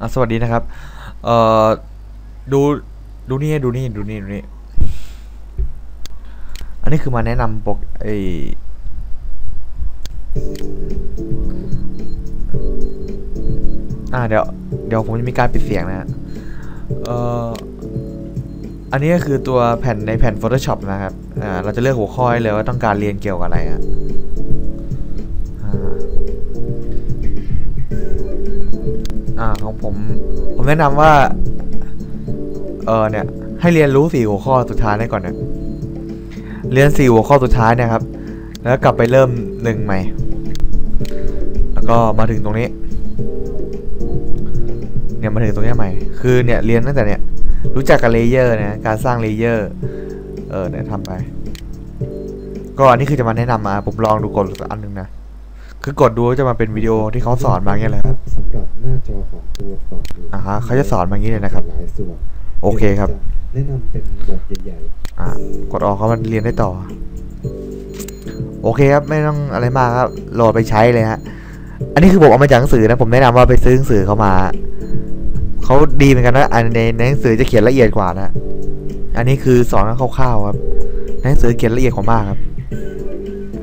อะสวัสดีนะครับ เอ่อ ดู ดูนี่ ดูนี่ ดูนี่ ดูนี่ อันนี้คือมาแนะนำปรไออ่าเดี๋ยว เดี๋ยวผมจะมีการปิดเสียงนะฮะ เอ่อ อันนี้ก็คือตัวแผ่นในแผ่น Photoshop นะครับ อ่า เราจะเลือกหัวข้อเลยว่าต้องการเรียนเกี่ยวกับอะไรอะ อ่าของผม ผมแนะนำว่า เออเนี่ย ให้เรียนรู้สี่หัวข้อสุดท้ายได้ก่อนเนี่ยเรียนสี่หัวข้อสุดท้ายเนะครับ แล้วกลับไปเริ่มหนึ่งใหม่ แล้วก็มาถึงตรงนี้ เนี่ยมาถึงตรงนี้ใหม่ คือเนี่ยเรียนตั้งแต่เนี่ย รู้จักกับเลเยอร์นะการสร้างเลเยอร์ เออเนี่ยทำไป ก็อันนี้คือจะมาแนะนำมาผมลองดูกดอันหนึงนะ คือกดดูก็จะมาเป็นวิดีโอที่เขาสอนมาอย่างเงี้ยแหละครับสำหรับหน้าจอของตัวฟอนต์อ่าฮะเขาจะสอนมาอย่างนี้เลยนะครับหลายส่วนโอเคครับ แนะนำเป็นหมวดใหญ่อ่ากดออกเขามันเรียนได้ต่อ โอเคครับไม่ต้องอะไรมากครับโหลดไปใช้เลยฮะ อันนี้คือผมเอามาจากหนังสือนะผมแนะนำว่าไปซื้อหนังสือเขามาเขาดีเหมือนกันนะอันในในหนังสือจะเขียนละเอียดกว่านะ อันนี้คือสอนกันคร่าวๆครับในหนังสือเขียนละเอียดกว่ามากครับ